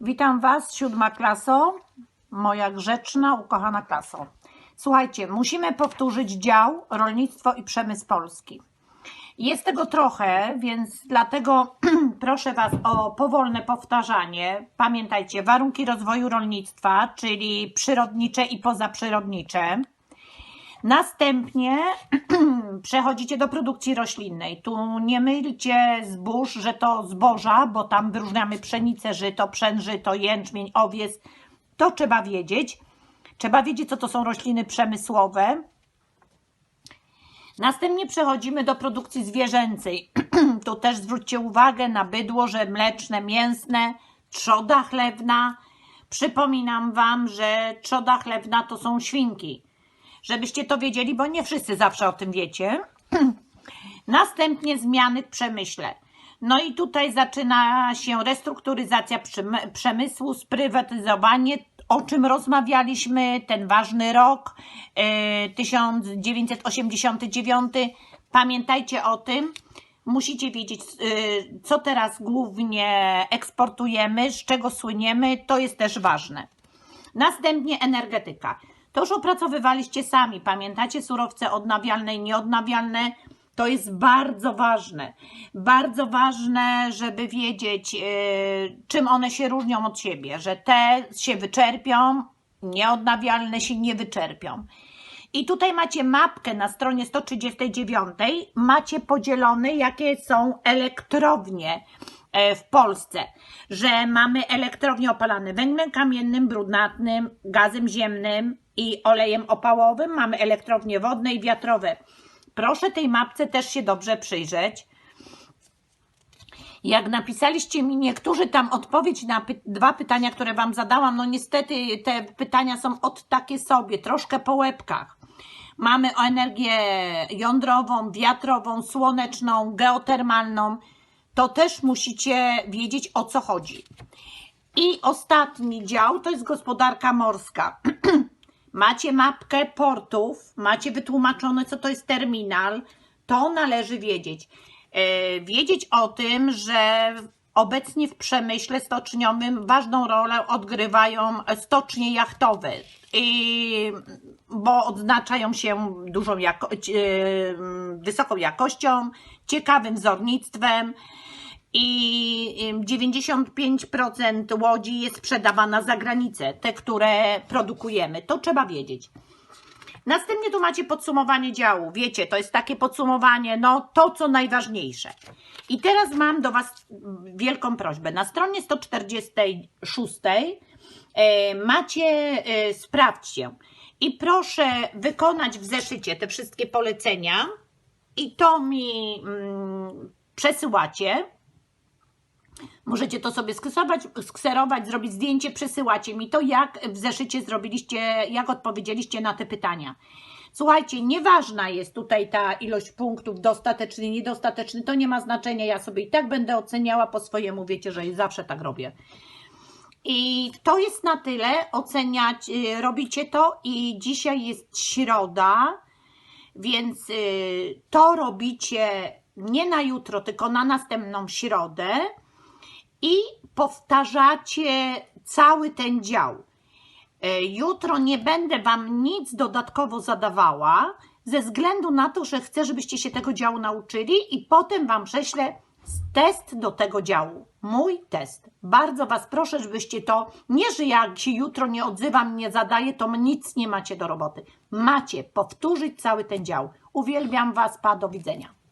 Witam Was, siódma klaso, moja grzeczna, ukochana klaso. Słuchajcie, musimy powtórzyć dział rolnictwo i przemysł polski. Jest tego trochę, więc dlatego proszę Was o powolne powtarzanie. Pamiętajcie, warunki rozwoju rolnictwa, czyli przyrodnicze i pozaprzyrodnicze. Następnie przechodzicie do produkcji roślinnej. Tu nie mylcie zbóż, że to zboża, bo tam wyróżniamy pszenicę, żyto, pszen, żyto, jęczmień, owiec. To trzeba wiedzieć. Trzeba wiedzieć, co to są rośliny przemysłowe. Następnie przechodzimy do produkcji zwierzęcej. tu też zwróćcie uwagę na bydło, że mleczne, mięsne, trzoda chlewna. Przypominam Wam, że trzoda chlewna to są świnki żebyście to wiedzieli, bo nie wszyscy zawsze o tym wiecie. Następnie zmiany w przemyśle. No i tutaj zaczyna się restrukturyzacja przemy- przemysłu, sprywatyzowanie, o czym rozmawialiśmy, ten ważny rok e, 1989. Pamiętajcie o tym. Musicie wiedzieć, e, co teraz głównie eksportujemy, z czego słyniemy, to jest też ważne. Następnie energetyka. To już opracowywaliście sami. Pamiętacie surowce odnawialne i nieodnawialne? To jest bardzo ważne. Bardzo ważne, żeby wiedzieć, yy, czym one się różnią od siebie, że te się wyczerpią, nieodnawialne się nie wyczerpią. I tutaj macie mapkę na stronie 139. Macie podzielone, jakie są elektrownie w Polsce. Że mamy elektrownie opalane węglem kamiennym, brunatnym, gazem ziemnym i olejem opałowym. Mamy elektrownie wodne i wiatrowe. Proszę tej mapce też się dobrze przyjrzeć. Jak napisaliście mi niektórzy tam odpowiedź na py dwa pytania, które Wam zadałam, no niestety te pytania są od takie sobie, troszkę po łebkach. Mamy energię jądrową, wiatrową, słoneczną, geotermalną. To też musicie wiedzieć o co chodzi. I ostatni dział to jest gospodarka morska. macie mapkę portów, macie wytłumaczone, co to jest terminal, to należy wiedzieć. E, Wiedzieć o tym, że obecnie w przemyśle stoczniowym ważną rolę odgrywają stocznie jachtowe, bo odznaczają się dużą jako, e, wysoką jakością, ciekawym wzornictwem i em, 95% łodzi jest sprzedawana za granicę, te, które produkujemy. To trzeba wiedzieć. Następnie tu macie podsumowanie działu. Wiecie, to jest takie podsumowanie, no to co najważniejsze. I teraz mam do Was wielką prośbę. Na stronie 146 e, macie, e, sprawdźcie. I proszę wykonać w zeszycie te wszystkie polecenia i to mi mm, przesyłacie. Możecie to sobie skserować, skserować, zrobić zdjęcie, przesyłacie mi to, jak w zeszycie zrobiliście, jak odpowiedzieliście na te pytania. Słuchajcie, nieważna jest tutaj ta ilość punktów, dostateczny, niedostateczny, to nie ma znaczenia. Ja sobie i tak będę oceniała po swojemu, wiecie, że zawsze tak robię. I to jest na tyle. Oceniać, y, robicie to i dzisiaj jest środa, więc y, to robicie nie na jutro, tylko na następną środę i powtarzacie cały ten dział. E, Jutro nie będę Wam nic dodatkowo zadawała, ze względu na to, że chcę, żebyście się tego działu nauczyli i potem Wam prześlę test do tego działu. Mój test. Bardzo Was proszę, żebyście to, nie że jak się jutro nie odzywam, nie zadaję, to nic nie macie do roboty. Macie powtórzyć cały ten dział. Uwielbiam Was, pa, do widzenia.